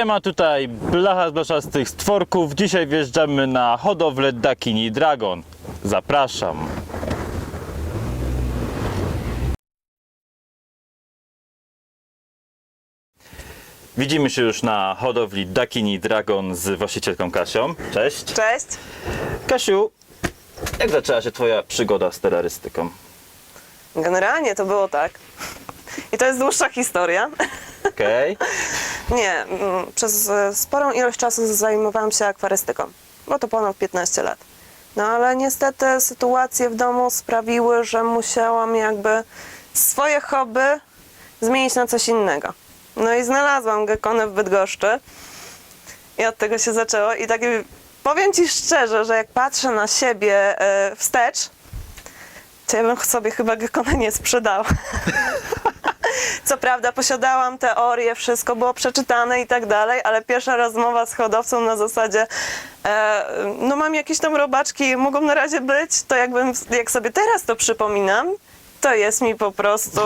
Siema, tutaj blacha z blaszastych stworków. Dzisiaj wjeżdżamy na hodowlę Dakini Dragon. Zapraszam. Widzimy się już na hodowli Dakini Dragon z właścicielką Kasią. Cześć. Cześć. Kasiu, jak zaczęła się Twoja przygoda z terrorystyką? Generalnie to było tak. I to jest dłuższa historia. Okej. Nie, mm, przez e, sporą ilość czasu zajmowałam się akwarystyką, bo to ponad 15 lat. No ale niestety sytuacje w domu sprawiły, że musiałam jakby swoje hobby zmienić na coś innego. No i znalazłam gekonę w Bydgoszczy i od tego się zaczęło. I tak powiem Ci szczerze, że jak patrzę na siebie e, wstecz, to ja bym sobie chyba gekona nie sprzedała. Co prawda posiadałam teorię, wszystko było przeczytane i tak dalej, ale pierwsza rozmowa z hodowcą na zasadzie e, no mam jakieś tam robaczki, mogą na razie być, to jakbym, jak sobie teraz to przypominam, to jest mi po prostu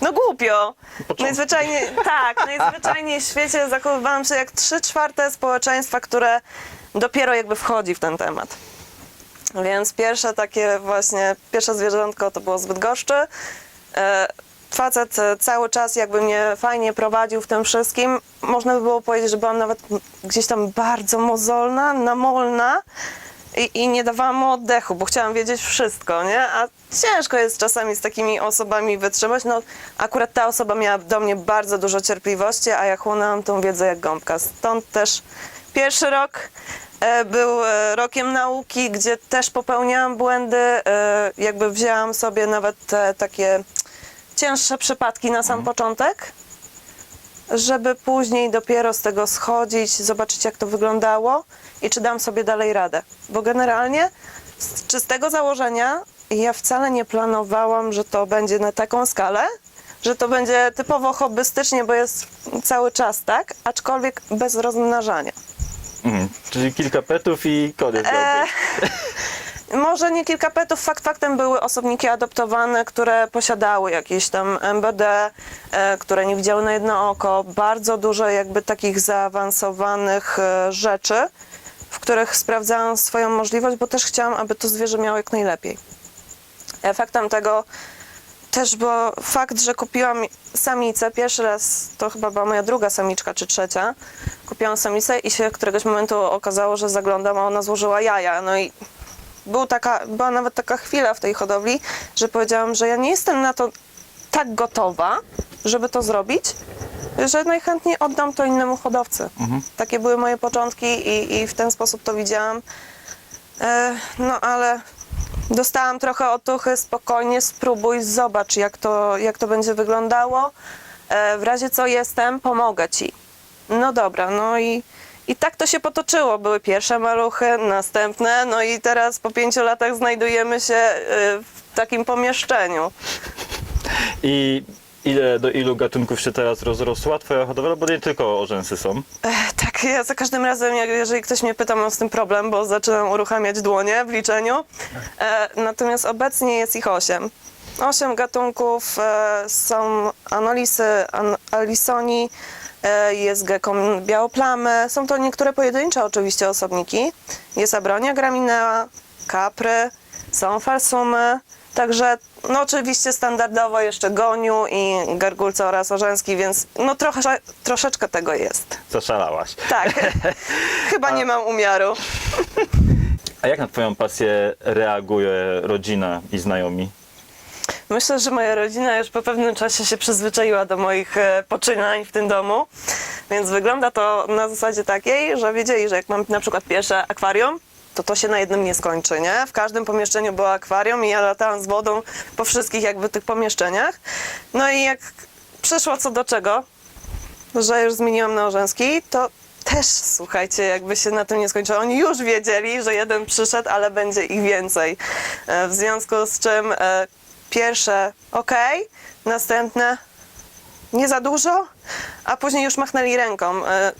no głupio. Najzwyczajniej, tak, najzwyczajniej w świecie zachowywałam się jak trzy czwarte społeczeństwa, które dopiero jakby wchodzi w ten temat. Więc pierwsze takie właśnie, pierwsze zwierzątko to było z Bydgoszczy. Facet e, cały czas jakby mnie fajnie prowadził w tym wszystkim. Można by było powiedzieć, że byłam nawet gdzieś tam bardzo mozolna, namolna i, i nie dawałam mu oddechu, bo chciałam wiedzieć wszystko, nie? A ciężko jest czasami z takimi osobami wytrzymać. No akurat ta osoba miała do mnie bardzo dużo cierpliwości, a ja chłonęłam tą wiedzę jak gąbka. Stąd też pierwszy rok e, był e, rokiem nauki, gdzie też popełniałam błędy. Jakby wzięłam sobie nawet takie cięższe przypadki na sam początek, żeby później dopiero z tego schodzić, zobaczyć jak to wyglądało i czy dam sobie dalej radę. Bo generalnie z czystego założenia ja wcale nie planowałam, że to będzie na taką skalę, że to będzie typowo hobbystycznie, bo jest cały czas tak, aczkolwiek bez rozmnażania. Mhm. Czyli kilka petów i koniec. miał E. Może nie kilka petów, fakt faktem były osobniki adoptowane, które posiadały jakieś tam MBD, e, które nie widziały na jedno oko. Bardzo dużo jakby takich zaawansowanych e, rzeczy, w których sprawdzałam swoją możliwość, bo też chciałam, aby to zwierzę miało jak najlepiej. Efektem tego też był fakt, że kupiłam samicę. Pierwszy raz, to chyba była moja druga samiczka czy trzecia. Kupiłam samicę i się któregoś momentu okazało, że zaglądam, a ona złożyła jaja. No i był taka, była nawet taka chwila w tej hodowli, że powiedziałam, że ja nie jestem na to tak gotowa, żeby to zrobić, że najchętniej oddam to innemu hodowcy. Takie były moje początki i, i w ten sposób to widziałam. E, no ale dostałam trochę otuchy, spokojnie spróbuj, zobacz jak to, jak to będzie wyglądało. E, w razie co jestem, pomogę ci. No dobra, no i, i tak to się potoczyło. Były pierwsze maluchy, następne, no i teraz po pięciu latach znajdujemy się e, w takim pomieszczeniu. I ile, do ilu gatunków się teraz rozrosła Twoja hodowla? Bo nie tylko orzęsy są. Ech, Tak, ja za każdym razem, jak, jeżeli ktoś mnie pyta, mam z tym problem, bo zaczynam uruchamiać dłonie w liczeniu. E, natomiast obecnie jest ich osiem. Osiem gatunków, e, są anolisy, an, alisoni, jest gekon białoplamy. Są to niektóre pojedyncze oczywiście osobniki. Jest abronia graminea, kapry, są falsumy. Także no oczywiście standardowo jeszcze goniu i gargulca oraz orzęski, więc no trochę, troszeczkę tego jest. Zaszalałaś. Tak, chyba nie mam umiaru. A jak na Twoją pasję reaguje rodzina i znajomi? Myślę, że moja rodzina już po pewnym czasie się przyzwyczaiła do moich e, poczynań w tym domu, więc wygląda to na zasadzie takiej, że wiedzieli, że jak mam na przykład pierwsze akwarium, to to się na jednym nie skończy, nie? W każdym pomieszczeniu było akwarium i ja latałam z wodą po wszystkich jakby tych pomieszczeniach. No i jak przyszło co do czego, że już zmieniłam na Orzęski, to też, słuchajcie, jakby się na tym nie skończyło. Oni już wiedzieli, że jeden przyszedł, ale będzie ich więcej. E, W związku z czym e, pierwsze ok, następne nie za dużo, a później już machnęli ręką. E,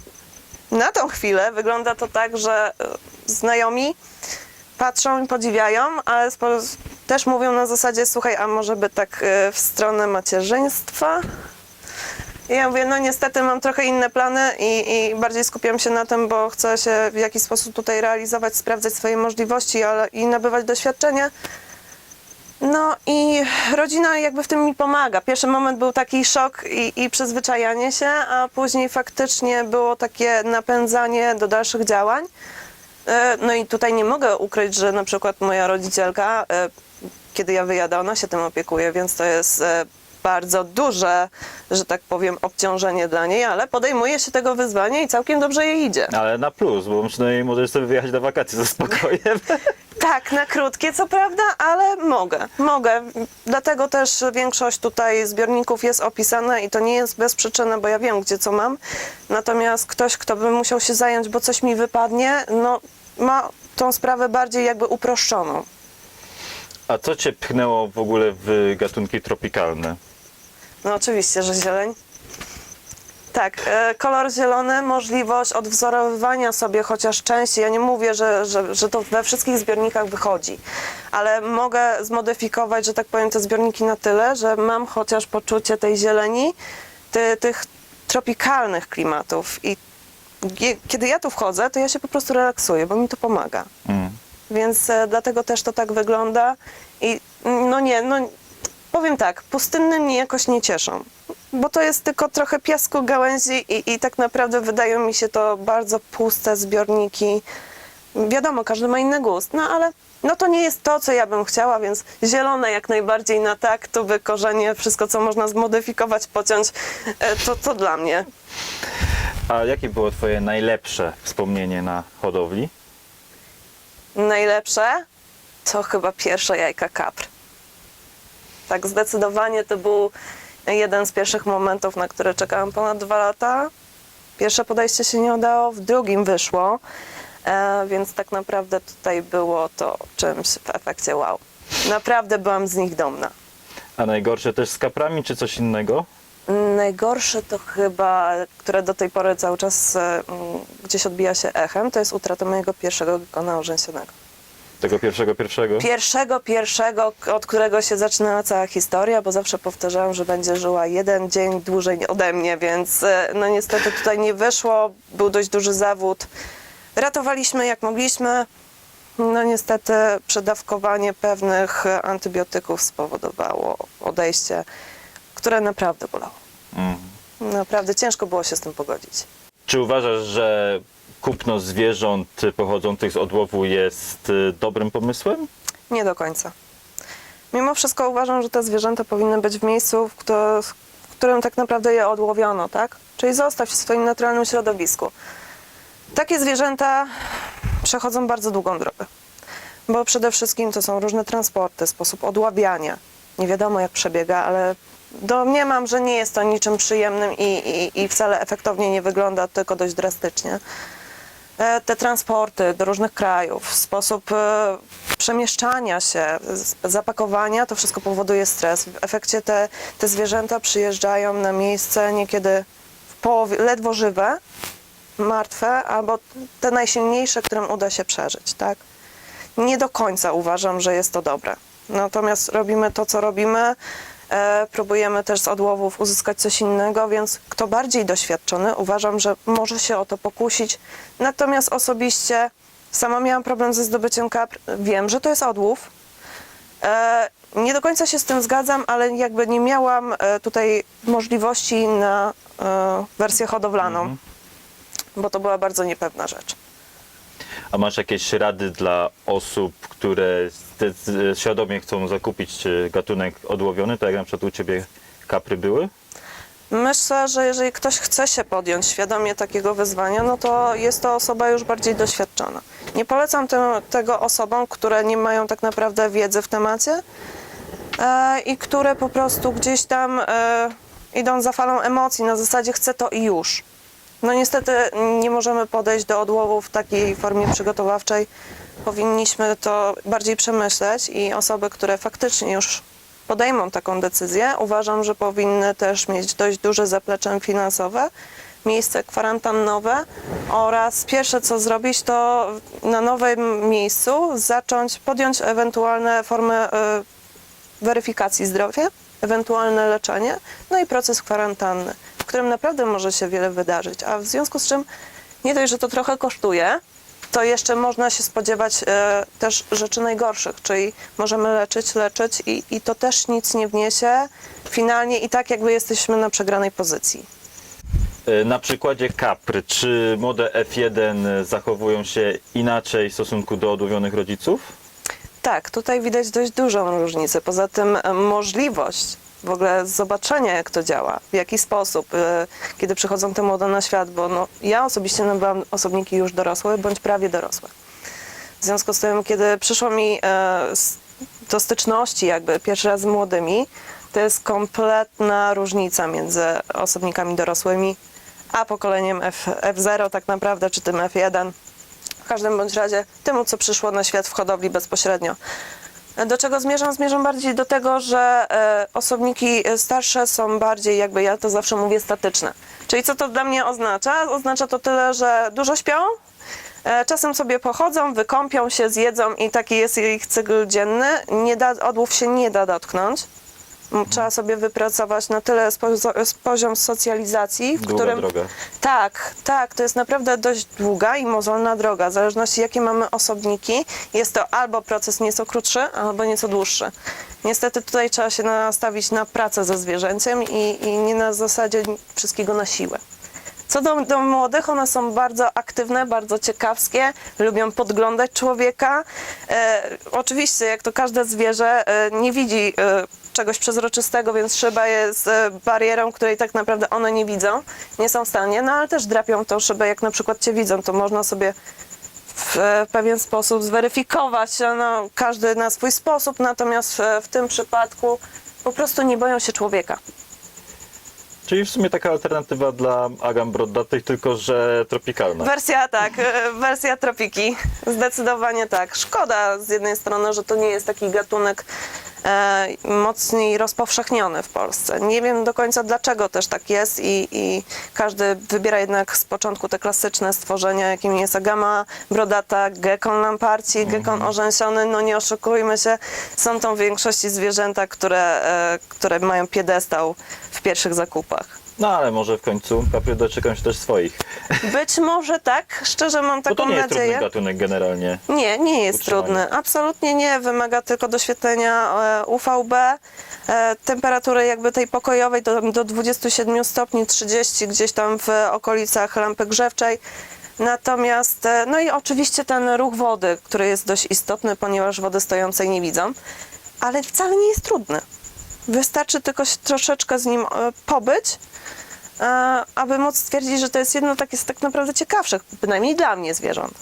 Na tą chwilę wygląda to tak, że e, znajomi patrzą i podziwiają, ale też mówią na zasadzie, słuchaj, a może by tak e, w stronę macierzyństwa? I ja mówię, no niestety mam trochę inne plany i, i bardziej skupiam się na tym, bo chcę się w jakiś sposób tutaj realizować, sprawdzać swoje możliwości ale, i nabywać doświadczenia. No i rodzina jakby w tym mi pomaga. Pierwszy moment był taki szok i, i przyzwyczajanie się, a później faktycznie było takie napędzanie do dalszych działań. E, No i tutaj nie mogę ukryć, że na przykład moja rodzicielka, e, kiedy ja wyjadę, ona się tym opiekuje, więc to jest e, bardzo duże, że tak powiem, obciążenie dla niej, ale podejmuje się tego wyzwania i całkiem dobrze jej idzie. Ale na plus, bo przynajmniej możesz sobie wyjechać na wakacje ze spokojem. Tak, na krótkie, co prawda, ale mogę, mogę. Dlatego też większość tutaj zbiorników jest opisana i to nie jest bez przyczyny, bo ja wiem, gdzie co mam. Natomiast ktoś, kto by musiał się zająć, bo coś mi wypadnie, no ma tą sprawę bardziej jakby uproszczoną. A co cię pchnęło w ogóle w gatunki tropikalne? No oczywiście, że zieleń. Tak, e, kolor zielony, możliwość odwzorowywania sobie chociaż części. Ja nie mówię, że, że, że to we wszystkich zbiornikach wychodzi, ale mogę zmodyfikować, że tak powiem, te zbiorniki na tyle, że mam chociaż poczucie tej zieleni, ty, tych tropikalnych klimatów. I je- kiedy ja tu wchodzę, to ja się po prostu relaksuję, bo mi to pomaga. Mm. Więc e, dlatego też to tak wygląda. I no nie, no powiem tak, pustynne mnie jakoś nie cieszą. Bo to jest tylko trochę piasku, gałęzi i, i tak naprawdę wydają mi się to bardzo puste zbiorniki. Wiadomo, każdy ma inny gust, no ale no to nie jest to, co ja bym chciała, więc zielone jak najbardziej na tak, tuby, korzenie, wszystko, co można zmodyfikować, pociąć, e, to, to dla mnie. A jakie było twoje najlepsze wspomnienie na hodowli? Najlepsze to chyba pierwsze jajka kapr. Tak, zdecydowanie to był jeden z pierwszych momentów, na które czekałam ponad dwa lata. Pierwsze podejście się nie udało, w drugim wyszło, e, więc tak naprawdę tutaj było to czymś w efekcie wow. Naprawdę byłam z nich dumna. A najgorsze też z kaprami, czy coś innego? Najgorsze to chyba, które do tej pory cały czas e, gdzieś odbija się echem, to jest utrata mojego pierwszego gona orzęsionego. Tego pierwszego, pierwszego? Pierwszego, pierwszego, od którego się zaczynała cała historia, bo zawsze powtarzałam, że będzie żyła jeden dzień dłużej ode mnie, więc e, no niestety tutaj nie wyszło, był dość duży zawód. Ratowaliśmy jak mogliśmy. No niestety przedawkowanie pewnych antybiotyków spowodowało odejście, które naprawdę bolało. Mm. Naprawdę ciężko było się z tym pogodzić. Czy uważasz, że kupno zwierząt pochodzących z odłowu jest y, dobrym pomysłem? Nie do końca. Mimo wszystko uważam, że te zwierzęta powinny być w miejscu, w, w którym tak naprawdę je odłowiono, tak? Czyli zostać w swoim naturalnym środowisku. Takie zwierzęta przechodzą bardzo długą drogę, bo przede wszystkim to są różne transporty, sposób odławiania. Nie wiadomo jak przebiega, ale domniemam, że nie jest to niczym przyjemnym i, i, i wcale efektownie nie wygląda, tylko dość drastycznie te transporty do różnych krajów, sposób e, przemieszczania się, zapakowania, to wszystko powoduje stres. W efekcie te, te zwierzęta przyjeżdżają na miejsce niekiedy w połowie, ledwo żywe, martwe, albo te najsilniejsze, którym uda się przeżyć, tak? Nie do końca uważam, że jest to dobre. Natomiast robimy to, co robimy. E, próbujemy też z odłowów uzyskać coś innego, więc kto bardziej doświadczony, uważam, że może się o to pokusić. Natomiast osobiście sama miałam problem ze zdobyciem kapr. Wiem, że to jest odłów. E, nie do końca się z tym zgadzam, ale jakby nie miałam e, tutaj możliwości na e, wersję hodowlaną, bo to była bardzo niepewna rzecz. A masz jakieś rady dla osób, które zdec- świadomie chcą zakupić gatunek odłowiony, tak jak na przykład u Ciebie kapry były? Myślę, że jeżeli ktoś chce się podjąć świadomie takiego wyzwania, no to jest to osoba już bardziej doświadczona. Nie polecam te, tego osobom, które nie mają tak naprawdę wiedzy w temacie e, i które po prostu gdzieś tam e, idą za falą emocji, na zasadzie chcę to i już. No niestety nie możemy podejść do odłowu w takiej formie przygotowawczej. Powinniśmy to bardziej przemyśleć i osoby, które faktycznie już podejmą taką decyzję, uważam, że powinny też mieć dość duże zaplecze finansowe, miejsce kwarantannowe oraz pierwsze co zrobić, to na nowym miejscu zacząć podjąć ewentualne formy e, weryfikacji zdrowia, ewentualne leczenie, no i proces kwarantanny. w którym naprawdę może się wiele wydarzyć, a w związku z czym nie dość, że to trochę kosztuje, to jeszcze można się spodziewać e, też rzeczy najgorszych, czyli możemy leczyć, leczyć i, i to też nic nie wniesie finalnie i tak jakby jesteśmy na przegranej pozycji. E, Na przykładzie kapry, czy młode F1 zachowują się inaczej w stosunku do odłowionych rodziców? Tak, tutaj widać dość dużą różnicę. Poza tym e, możliwość w ogóle zobaczenia, jak to działa, w jaki sposób, e, kiedy przychodzą te młode na świat, bo no, ja osobiście nabyłam osobniki już dorosłe, bądź prawie dorosłe. W związku z tym, kiedy przyszło mi e, do styczności jakby pierwszy raz z młodymi, to jest kompletna różnica między osobnikami dorosłymi, a pokoleniem F, F0 tak naprawdę, czy tym F1. W każdym bądź razie temu, co przyszło na świat w hodowli bezpośrednio. Do czego zmierzam? Zmierzam bardziej do tego, że e, osobniki starsze są bardziej, jakby ja to zawsze mówię, statyczne. Czyli co to dla mnie oznacza? Oznacza to tyle, że dużo śpią, e, czasem sobie pochodzą, wykąpią się, zjedzą i taki jest ich cykl dzienny. Nie da, odłów się nie da dotknąć. M, Trzeba sobie wypracować na tyle poziom socjalizacji, w Długa którym droga. tak, tak, to jest naprawdę dość długa i mozolna droga. W zależności jakie mamy osobniki, jest to albo proces nieco krótszy, albo nieco dłuższy. Niestety tutaj trzeba się nastawić na pracę ze zwierzęciem i, i nie na zasadzie wszystkiego na siłę. Co do, do młodych, one są bardzo aktywne, bardzo ciekawskie, lubią podglądać człowieka. E, oczywiście, jak to każde zwierzę, e, nie widzi e, czegoś przezroczystego, więc szyba jest e, barierą, której tak naprawdę one nie widzą, nie są w stanie, no ale też drapią tą szybę, jak na przykład cię widzą, to można sobie w e, pewien sposób zweryfikować, no, każdy na swój sposób, natomiast w, w tym przypadku po prostu nie boją się człowieka. Czyli w sumie taka alternatywa dla agam brodatych, tylko że tropikalna. Wersja tak, e, wersja tropiki. Zdecydowanie tak. Szkoda z jednej strony, że to nie jest taki gatunek e, mocniej rozpowszechniony w Polsce. Nie wiem do końca dlaczego też tak jest i, i każdy wybiera jednak z początku te klasyczne stworzenia, jakimi jest agama brodata, gekon lamparci, gekon orzęsiony. No nie oszukujmy się, są to w większości zwierzęta, które, e, które mają piedestał w pierwszych zakupach. No ale może w końcu kapry doczekają się też swoich. Być może tak, szczerze mam Bo taką to nie jest nadzieję. trudny gatunek generalnie. Nie, nie jest Utrzymanie. trudny. Absolutnie nie. Wymaga tylko doświetlenia e, UVB, e, temperatury jakby tej pokojowej do, do 27 stopni 30 gdzieś tam w okolicach lampy grzewczej. Natomiast, e, no i oczywiście ten ruch wody, który jest dość istotny, ponieważ wody stojącej nie widzą, ale wcale nie jest trudny. Wystarczy tylko się troszeczkę z nim e, pobyć, aby móc stwierdzić, że to jest jedno takie z tak naprawdę ciekawszych, bynajmniej dla mnie, zwierząt.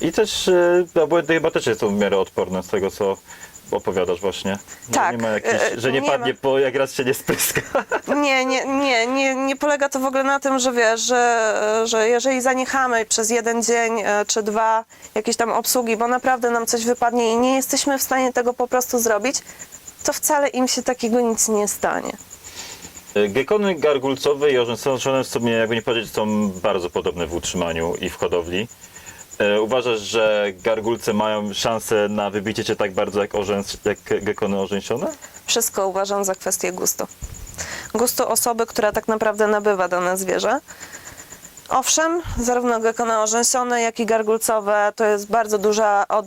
I też e, błędy chyba też są w miarę odporne z tego, co opowiadasz właśnie. Tak, Że nie, ma e, że nie, nie padnie, ma. po, jak raz się nie spryska. Nie, nie, nie, nie, nie polega to w ogóle na tym, że wiesz, że, że jeżeli zaniechamy przez jeden dzień e, czy dwa jakieś tam obsługi, bo naprawdę nam coś wypadnie i nie jesteśmy w stanie tego po prostu zrobić, to wcale im się takiego nic nie stanie. E, Gekony gargulcowe i orzęsoczone w sumie, jakby nie powiedzieć, są bardzo podobne w utrzymaniu i w hodowli. E, Uważasz, że gargulce mają szansę na wybicie cię tak bardzo jak, orzęs, jak gekony orzęsione? Wszystko uważam za kwestię gustu. Gustu osoby, która tak naprawdę nabywa dane zwierzę. Owszem, zarówno gekony orzęsione, jak i gargulcowe to jest bardzo duża od,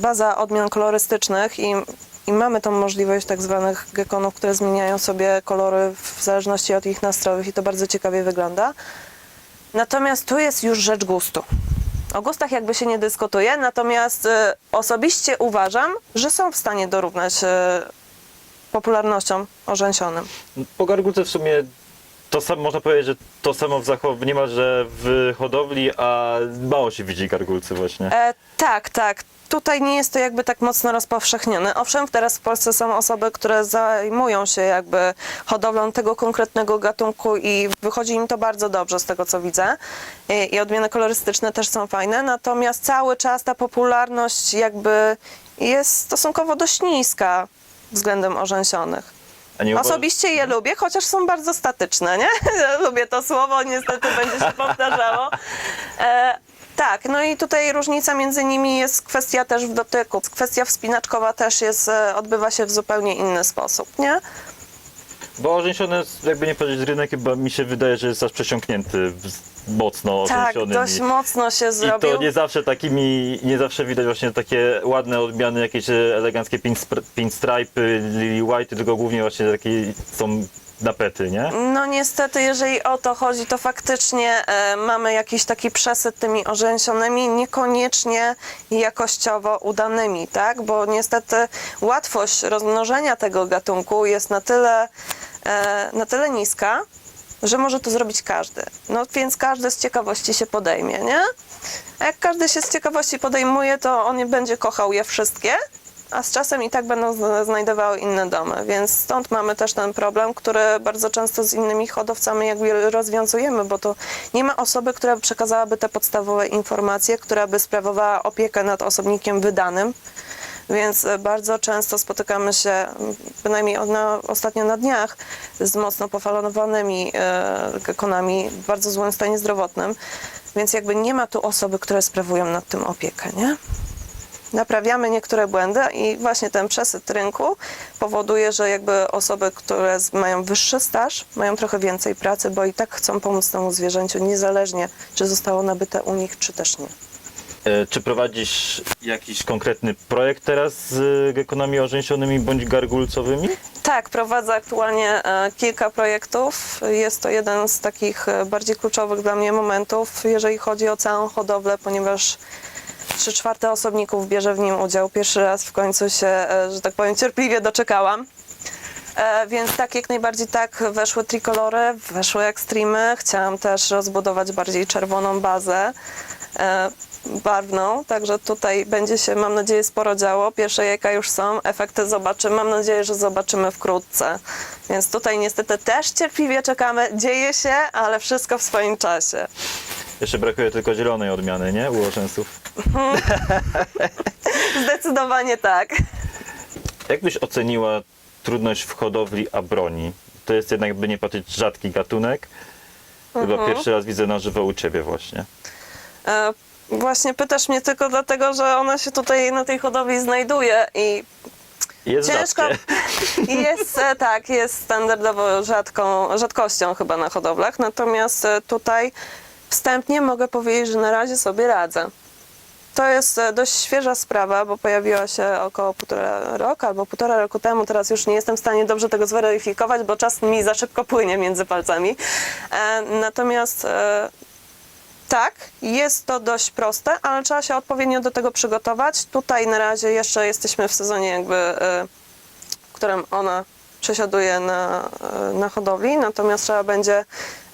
baza odmian kolorystycznych i, i mamy tą możliwość tak zwanych gekonów, które zmieniają sobie kolory w zależności od ich nastrojów i to bardzo ciekawie wygląda. Natomiast tu jest już rzecz gustu. O gustach jakby się nie dyskutuje, natomiast e, osobiście uważam, że są w stanie dorównać e, popularnością orzęsionym. Po gargulce w sumie to samo, można powiedzieć, że to samo w zachow- niemalże w hodowli, a mało się widzi gargulcy właśnie. E, tak, tak. Tutaj nie jest to jakby tak mocno rozpowszechnione. Owszem, teraz w Polsce są osoby, które zajmują się jakby hodowlą tego konkretnego gatunku i wychodzi im to bardzo dobrze z tego co widzę. I, i odmiany kolorystyczne też są fajne, natomiast cały czas ta popularność jakby jest stosunkowo dość niska względem orzęsionych. Osobiście je lubię, chociaż są bardzo statyczne, nie? lubię to słowo, niestety będzie się powtarzało. E, tak, no i tutaj różnica między nimi jest kwestia też w dotyku. Kwestia wspinaczkowa też jest, e, odbywa się w zupełnie inny sposób, nie? Bo orzęsiony, jakby nie powiedzieć, rynek chyba mi się wydaje, że jest aż przesiąknięty mocno Tak, dość mocno się I zrobił. to nie zawsze takimi, nie zawsze widać właśnie takie ładne odmiany, jakieś e, eleganckie pinstri- pinstripy, lily white, tylko głównie właśnie takie są napety, nie? No niestety, jeżeli o to chodzi, to faktycznie e, mamy jakiś taki przesyt tymi orzęsionymi, niekoniecznie jakościowo udanymi, tak? Bo niestety łatwość rozmnożenia tego gatunku jest na tyle, e, na tyle niska, że może to zrobić każdy. No więc każdy z ciekawości się podejmie, nie? A jak każdy się z ciekawości podejmuje, to on będzie kochał je wszystkie, a z czasem i tak będą zna- znajdowały inne domy, więc stąd mamy też ten problem, który bardzo często z innymi hodowcami jakby rozwiązujemy, bo to nie ma osoby, która przekazałaby te podstawowe informacje, która by sprawowała opiekę nad osobnikiem wydanym, więc e, bardzo często spotykamy się, bynajmniej na, ostatnio na dniach, z mocno pofalowanymi e, gekonami w bardzo złym stanie zdrowotnym, więc jakby nie ma tu osoby, które sprawują nad tym opiekę, nie? Naprawiamy niektóre błędy i właśnie ten przesyt rynku powoduje, że jakby osoby, które mają wyższy staż, mają trochę więcej pracy, bo i tak chcą pomóc temu zwierzęciu, niezależnie czy zostało nabyte u nich, czy też nie. E, Czy prowadzisz jakiś konkretny projekt teraz z e, gekonami orzęsionymi bądź gargulcowymi? Tak, prowadzę aktualnie e, kilka projektów. Jest to jeden z takich e, bardziej kluczowych dla mnie momentów, jeżeli chodzi o całą hodowlę, ponieważ trzy czwarte osobników bierze w nim udział. Pierwszy raz w końcu się, e, że tak powiem, cierpliwie doczekałam. E, więc tak, jak najbardziej tak, weszły trikolory, weszły ekstremy. Chciałam też rozbudować bardziej czerwoną bazę e, barwną, także tutaj będzie się, mam nadzieję, sporo działo. Pierwsze jajka już są, efekty zobaczymy. Mam nadzieję, że zobaczymy wkrótce. Więc tutaj niestety też cierpliwie czekamy. Dzieje się, ale wszystko w swoim czasie. Jeszcze brakuje tylko zielonej odmiany, nie? U. Zdecydowanie tak. Jak byś oceniła trudność w hodowli abroni? To jest jednak, by nie patrzeć, rzadki gatunek. Chyba pierwszy raz widzę na żywo u Ciebie właśnie. E, Właśnie pytasz mnie tylko dlatego, że ona się tutaj na tej hodowli znajduje i Jest Ciężko. rzadkie. Jest e, tak, jest standardowo rzadką, rzadkością chyba na hodowlach, natomiast e, tutaj wstępnie mogę powiedzieć, że na razie sobie radzę. To jest e, dość świeża sprawa, bo pojawiła się około półtora roku albo półtora roku temu. Teraz już nie jestem w stanie dobrze tego zweryfikować, bo czas mi za szybko płynie między palcami. E, Natomiast e, tak, jest to dość proste, ale trzeba się odpowiednio do tego przygotować. Tutaj na razie jeszcze jesteśmy w sezonie jakby, w którym ona przesiaduje na, na hodowli, natomiast trzeba będzie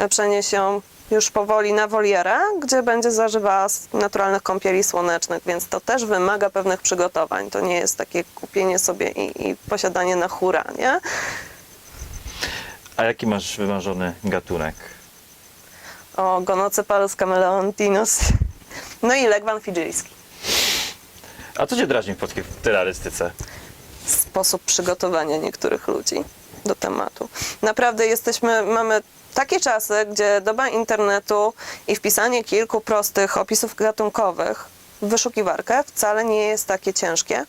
przenieść ją już powoli na wolierę, gdzie będzie zażywała naturalnych kąpieli słonecznych, więc to też wymaga pewnych przygotowań. To nie jest takie kupienie sobie i, i posiadanie na hura, nie? A jaki masz wymarzony gatunek? O, Gonocephalus cameleontinus. No i legwan fidżyjski. A co Cię drażni w polskiej terrorystyce? sposób przygotowania niektórych ludzi do tematu. Naprawdę jesteśmy, mamy takie czasy, gdzie doba internetu i wpisanie kilku prostych opisów gatunkowych w wyszukiwarkę wcale nie jest takie ciężkie,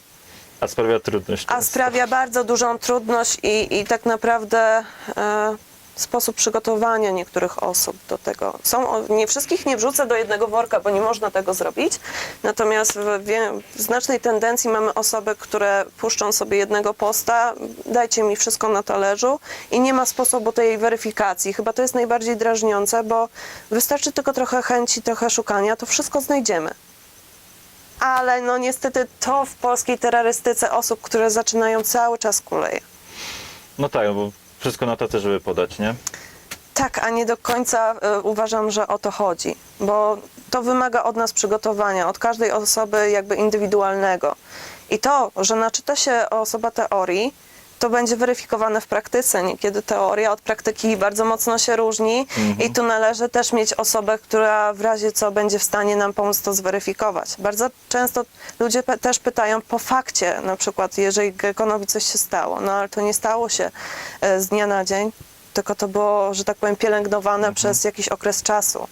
A sprawia trudność. a sprawia bardzo dużą trudność i, i tak naprawdę e, sposób przygotowania niektórych osób do tego. Są, nie wszystkich nie wrzucę do jednego worka, bo nie można tego zrobić. Natomiast w, w znacznej tendencji mamy osoby, które puszczą sobie jednego posta, dajcie mi wszystko na talerzu i nie ma sposobu tej weryfikacji. Chyba to jest najbardziej drażniące, bo wystarczy tylko trochę chęci, trochę szukania, to wszystko znajdziemy. Ale no niestety to w polskiej terrorystyce osób, które zaczynają cały czas kuleje. No tak, bo wszystko na tacy, żeby podać, nie? Tak, a nie do końca y, uważam, że o to chodzi, bo to wymaga od nas przygotowania, od każdej osoby jakby indywidualnego. I to, że naczyta się osoba teorii, to będzie weryfikowane w praktyce. Niekiedy teoria od praktyki bardzo mocno się różni i tu należy też mieć osobę, która w razie co będzie w stanie nam pomóc to zweryfikować. Bardzo często ludzie też pytają po fakcie, na przykład jeżeli Gekonowi coś się stało, no ale to nie stało się e, z dnia na dzień, tylko to było, że tak powiem, pielęgnowane przez jakiś okres czasu.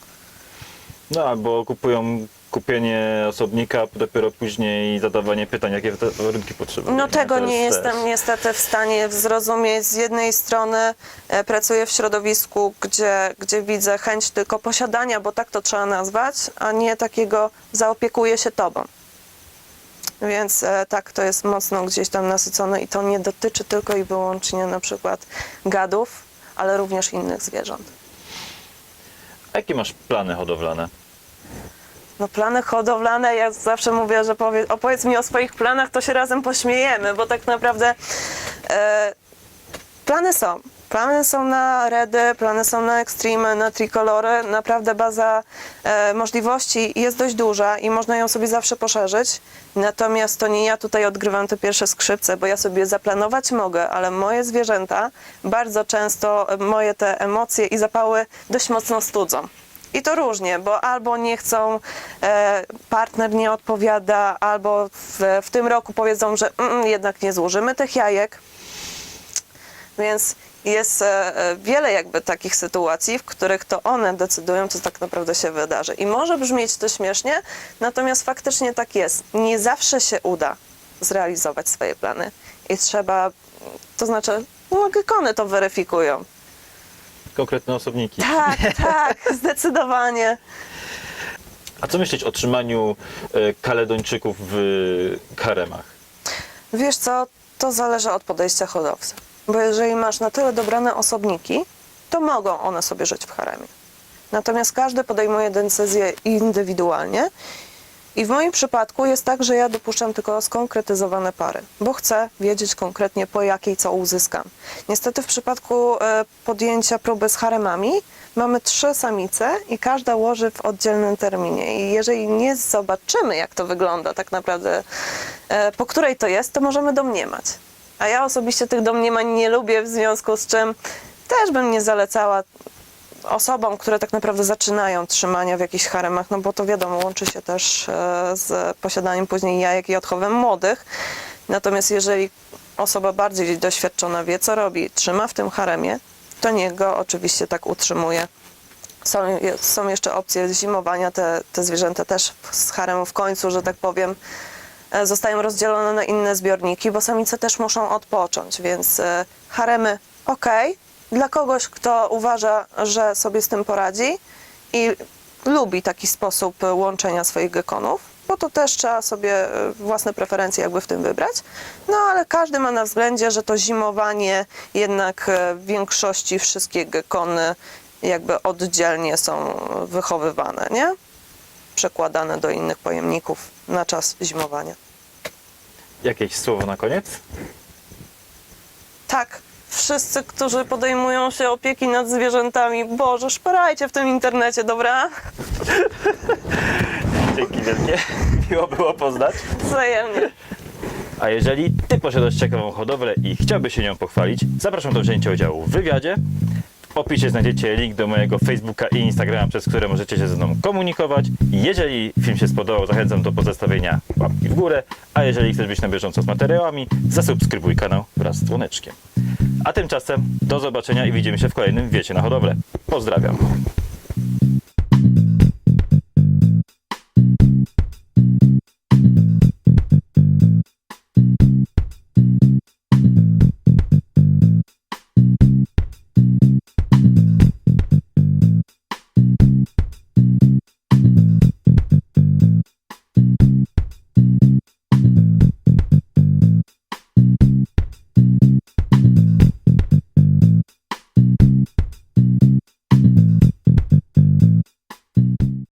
No albo kupują kupienie osobnika, dopiero później zadawanie pytań, jakie warunki potrzebują. No tego nie jest jestem też- niestety w stanie zrozumieć. Z jednej strony e, pracuję w środowisku, gdzie, gdzie widzę chęć tylko posiadania, bo tak to trzeba nazwać, a nie takiego zaopiekuję się tobą. Więc e, tak, to jest mocno gdzieś tam nasycone i to nie dotyczy tylko i wyłącznie na przykład gadów, ale również innych zwierząt. A jakie masz plany hodowlane? No plany hodowlane, ja zawsze mówię, że powie, opowiedz mi o swoich planach, to się razem pośmiejemy, bo tak naprawdę e, plany są. Plany są na redy, plany są na extreme, na trikolory. Naprawdę baza e, możliwości jest dość duża i można ją sobie zawsze poszerzyć. Natomiast to nie ja tutaj odgrywam te pierwsze skrzypce, bo ja sobie zaplanować mogę, ale moje zwierzęta bardzo często e, moje te emocje i zapały dość mocno studzą. I to różnie, bo albo nie chcą, e, partner nie odpowiada, albo w, w tym roku powiedzą, że mm, jednak nie złożymy tych jajek. Więc jest e, e, wiele jakby takich sytuacji, w których to one decydują, co tak naprawdę się wydarzy. I może brzmieć to śmiesznie, natomiast faktycznie tak jest. Nie zawsze się uda zrealizować swoje plany. I trzeba, to znaczy, no, to weryfikują. Konkretne osobniki. Tak, tak, zdecydowanie. A co myśleć o trzymaniu e, kaledończyków w haremach? Wiesz co, to zależy od podejścia hodowcy. Bo jeżeli masz na tyle dobrane osobniki, to mogą one sobie żyć w haremie. Natomiast każdy podejmuje decyzję indywidualnie. I w moim przypadku jest tak, że ja dopuszczam tylko skonkretyzowane pary, bo chcę wiedzieć konkretnie po jakiej co uzyskam. Niestety w przypadku e, podjęcia próby z haremami mamy trzy samice i każda łoży w oddzielnym terminie. I jeżeli nie zobaczymy, jak to wygląda tak naprawdę, e, po której to jest, to możemy domniemać. A ja osobiście tych domniemań nie lubię, w związku z czym też bym nie zalecała osobom, które tak naprawdę zaczynają trzymania w jakichś haremach, no bo to wiadomo, łączy się też e, z posiadaniem później jajek i odchowem młodych. Natomiast jeżeli osoba bardziej doświadczona wie, co robi, trzyma w tym haremie, to niech go oczywiście tak utrzymuje. Są, są jeszcze opcje zimowania, te, te zwierzęta też z haremu w końcu, że tak powiem, e, zostają rozdzielone na inne zbiorniki, bo samice też muszą odpocząć, więc e, haremy ok. Dla kogoś, kto uważa, że sobie z tym poradzi i lubi taki sposób e, łączenia swoich gekonów, bo to też trzeba sobie e, własne preferencje jakby w tym wybrać. No ale każdy ma na względzie, że to zimowanie jednak e, w większości wszystkie gekony jakby oddzielnie są wychowywane, nie? Przekładane do innych pojemników na czas zimowania. Jakieś słowo na koniec? Tak, wszyscy, którzy podejmują się opieki nad zwierzętami, Boże, szperajcie w tym internecie, dobra? Dzięki wielkie. Miło było poznać. Wzajemnie. A jeżeli Ty posiadasz ciekawą hodowlę i chciałbyś się nią pochwalić, zapraszam do wzięcia udziału w wywiadzie. W opisie znajdziecie link do mojego Facebooka i Instagrama, przez które możecie się ze mną komunikować. Jeżeli film się spodobał, zachęcam do pozostawienia łapki w górę, a jeżeli chcesz być na bieżąco z materiałami, zasubskrybuj kanał wraz z dzwoneczkiem. A tymczasem do zobaczenia i widzimy się w kolejnym Wiecie na hodowlę. Pozdrawiam.